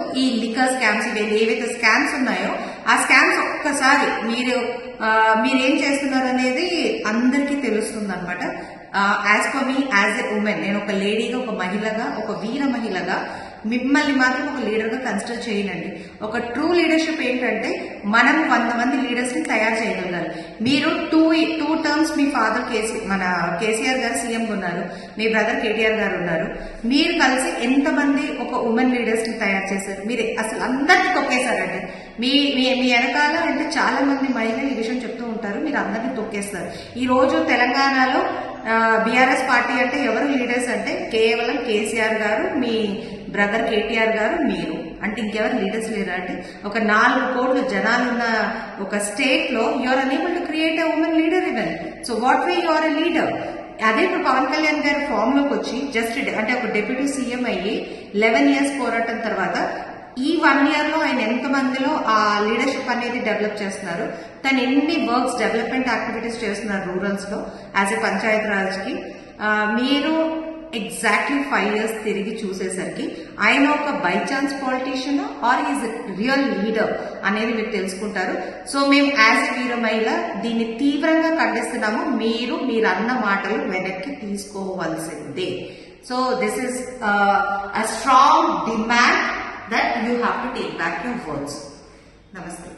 ఈ liquor scams ఇవి. ఏవైతే స్కామ్స్ ఉన్నాయో ఆ స్కామ్స్ ఒక్కసారి మీరు మీరేం చేస్తున్నారు అనేది అందరికీ తెలుస్తుంది అనమాట as per me as a woman నేను ఒక లేడీగా ఒక మహిళగా ఒక వీర మహిళగా మిమ్మల్ని మాత్రం ఒక లీడర్గా కన్సిడర్ చేయనండి. ఒక ట్రూ లీడర్షిప్ ఏంటంటే మనం వంద మంది లీడర్స్ని తయారు చేయగలగాలి. మీరు టూ టూ టర్మ్స్ మీ ఫాదర్ కేసీ మన కేసీఆర్ గారు సీఎం ఉన్నారు మీ బ్రదర్ కేటీఆర్ గారు ఉన్నారు. మీరు కలిసి ఎంతమంది ఒక ఉమెన్ లీడర్స్ని తయారు చేశారు? మీరు అసలు అందరినీ తొక్కేశారండి. మీ మీ మీ వెనకాల అంటే చాలా మంది మహిళలు ఈ విషయం చెప్తూ ఉంటారు మీరు అందరినీ తొక్కేస్తారు. ఈ రోజు తెలంగాణలో బీఆర్ఎస్ పార్టీ అంటే ఎవరు లీడర్స్ అంటే కేవలం కేసీఆర్ గారు మీ బ్రదర్ కేటీఆర్ గారు మీరు. అంటే ఇంకెవరు లీడర్స్ లేరా అంటే ఒక నాలుగు కోట్ల జనాలున్న ఒక స్టేట్లో you are unable to create a woman leader even so what way you are a leader అదే ఇప్పుడు పవన్ కళ్యాణ్ గారు ఫామ్లోకి వచ్చి జస్ట్ అంటే ఒక డిప్యూటీ సీఎం అయ్యి లెవెన్ ఇయర్స్ పోరాటం తర్వాత ఈ వన్ ఇయర్లో ఆయన ఎంత మందిలో ఆ లీడర్షిప్ అనేది డెవలప్ చేస్తున్నారు? తను ఎన్ని వర్క్స్ డెవలప్మెంట్ యాక్టివిటీస్ చేస్తున్నారు రూరల్స్లో యాజ్ ఎ పంచాయత్ రాజ్కి? మీరు ఎగ్జాక్ట్లీ ఫైవ్ ఇయర్స్ తిరిగి చూసేసరికి ఆయన ఒక by chance politician or is real leader అనేది మీరు తెలుసుకుంటారు. సో మేము యాజ్ ఎ వీర మహిళ దీన్ని తీవ్రంగా ఖండిస్తున్నాము. మీరు మీరు అన్న మాటలు వెనక్కి తీసుకోవాల్సిందే. So this is a strong demand that you have to take back your words నమస్తే